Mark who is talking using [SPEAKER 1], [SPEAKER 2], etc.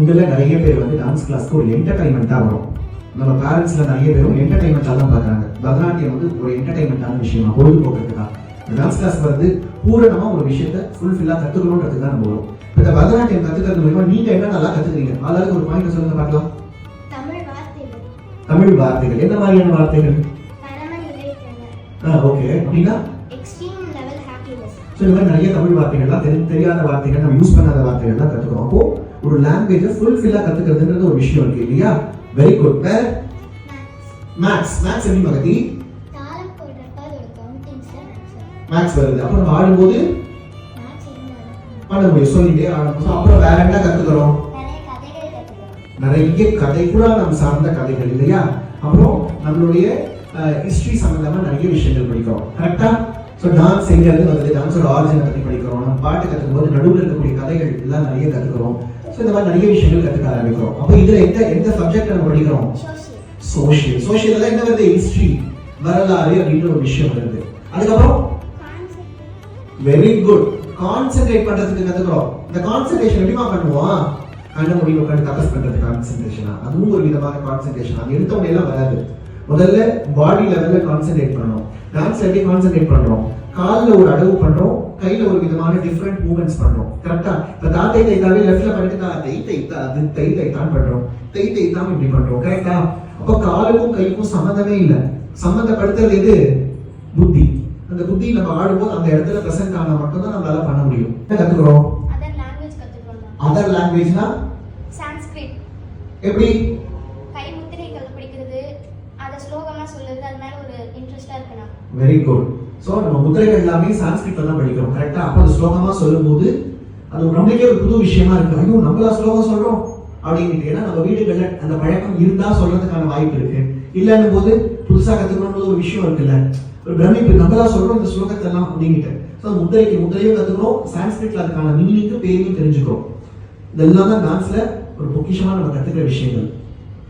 [SPEAKER 1] உங்கள நிறைய பேர் வந்து டான்ஸ் கிளாஸ்க்கு ஒரு என்டர்டைன்மெண்ட்டாக வரும். நம்ம பேரண்ட்ஸ்ல நிறைய பேரும் என்டர்டைன்மெண்ட்டாக தான் பார்க்குறாங்க. பரதநாட்டியம் வந்து ஒரு என்டர்டைன்மெண்ட்டான விஷயமா பொழுதுபோக்குறதுக்காக டான்ஸ் கிளாஸ் வந்து பூரணமா ஒரு விஷயத்த ஃபுல்ஃபில்லாக கற்றுக்கணுன்றதுக்கு தான் நம்ம வரும். இப்ப இந்த பரதநாட்டியம் கற்றுக்கிறது மூலமா நீங்க என்ன நல்லா கற்றுக்கிறீங்க ஆளாளுக்கு ஒரு பாயிண்ட் சொல்லுங்க பார்க்கலாம்.
[SPEAKER 2] தமிழ் வார்த்தைகள்.
[SPEAKER 1] என்ன மாதிரியான வார்த்தைகள்? ஆ ஓகே அப்படின்னா? ஸோ இந்த மாதிரி நிறைய தமிழ் வார்த்தைகள்லாம் தெரி தெரியாத வார்த்தைகள் நம்ம யூஸ் பண்ணாத வார்த்தைகள்லாம் கற்றுக்கிறோம் அப்போ ஒரு லாங்குவேஜை ஃபுல்ஃபில்லாக கற்றுக்கிறதுன்றது ஒரு விஷயம் இருக்கு இல்லையா? வெரி குட் வேற? மேக்ஸ் மேக்ஸ் எப்படி மகதி?
[SPEAKER 2] மேக்ஸ்
[SPEAKER 1] வருது. அப்புறம் ஆடும்போது? பண்ண முடியும். சொல்லிட்டே ஆடும்போது. அப்புறம் வேற என்ன கற்றுக்கிறோம்
[SPEAKER 2] நிறைய
[SPEAKER 1] கதை கூட நம்ம சார்ந்த கதைகள் இல்லையா? அப்புறம் நம்மளுடைய ஹிஸ்ட்ரி சம்மந்தமாக நிறைய விஷயங்கள் படிக்கிறோம். கரெக்டா ஸோ டான்ஸ் எங்கேருந்து வந்தது? டான்ஸோட ஆரிஜினை பற்றி படிக்கிறோம். நம்ம பாட்டு கற்றுக்கும் போது நடுவில் இருக்கக்கூடிய கதைகள் எல்லாம் நிறைய கத்துக்கிறோம். ஸோ இந்த மாதிரி நிறைய விஷயங்கள் கற்றுக்க ஆரம்பிக்கிறோம். அப்போ இதில் எந்த எந்த சப்ஜெக்ட் நம்ம படிக்கிறோம்?
[SPEAKER 2] சோஷியல்
[SPEAKER 1] சோஷியல் தான் என்ன வருது? ஹிஸ்ட்ரி வரலாறு அப்படின்ற ஒரு விஷயம் வருது. அதுக்கப்புறம் வெரி குட் கான்சென்ட்ரேட் பண்றதுக்கு கத்துக்கிறோம். இந்த கான்சென்ட்ரேஷன் எப்படிமா பண்ணுவோம்? கண்ண முடிவு உட்காந்து தபஸ் பண்றது கான்சென்ட்ரேஷனா அதுவும் ஒரு விதமான கான்சென்ட்ரேஷன் அது எடுத்த உடனே எல்லாம் வராது. முதல்ல பாடி லெவல்ல கான்சென்ட்ரேட் பண்ணணும். டான்ஸ் எப்படி கான்சென்ட்ரேட் பண்றோம்? கால்ல ஒரு அடவு பண்றோம் கையில ஒரு விதமான டிஃப்ரெண்ட் மூவ்மெண்ட்ஸ் பண்றோம். கரெக்டா இப்ப தா தை தைத்தாவே லெஃப்ட்ல பண்ணிட்டு தா தை தைத்தா அது தை தைத்தான் பண்றோம். தை தைத்தான் இப்படி பண்றோம். கரெக்டா அப்ப காலுக்கும் கைக்கும் சம்மந்தமே இல்ல. சம்மந்தப்படுத்துறது எது? புத்தி. அந்த புத்தி நம்ம ஆடும்போது அந்த இடத்துல பிரசன்ட் ஆனா மட்டும்தான் நம்மளால பண்ண முடியும். கத்துக்கிறோம்?
[SPEAKER 2] அதர்
[SPEAKER 1] லாங்குவேஜ்னா
[SPEAKER 2] சான்ஸ்கிரிட்
[SPEAKER 1] எப்படி?
[SPEAKER 2] கை முத்திரைகள் படிக்கிறது அதை ஸ்லோகமாக சொல்லுறது அது மேலே ஒரு இன்ட்ரெஸ்டாக இருக்குண்ணா
[SPEAKER 1] வெரி குட் ஸோ நம்ம முத்திரைகள் எல்லாமே சான்ஸ்கிரிட்ல தான் படிக்கிறோம் கரெக்டாக அப்போ அது சொல்லும் சொல்லும்போது அது நம்மளுக்கே ஒரு புது விஷயமா இருக்கு. ஐயோ நம்மளா ஸ்லோகம் சொல்றோம் அப்படின்னு ஏன்னா நம்ம வீடுகளில் அந்த பழக்கம் இருந்தா சொல்றதுக்கான வாய்ப்பு இருக்கு. இல்லைன்னும் போது புதுசாக கற்றுக்கணும் போது ஒரு விஷயம் இருக்குல்ல. ஒரு பிரமிப்பு நம்மளா சொல்றோம் இந்த ஸ்லோகத்தை எல்லாம் அப்படின்ட்டு ஸோ முத்திரைக்கு முத்திரையும் கற்றுக்கிறோம் சான்ஸ்கிரிட்ல அதுக்கான மீனிங்கும் பேரையும் தெரிஞ்சுக்கிறோம். இதெல்லாம் தான் டான்ஸ்ல ஒரு பொக்கிஷமாக நம்ம கற்றுக்கிற விஷயங்கள்.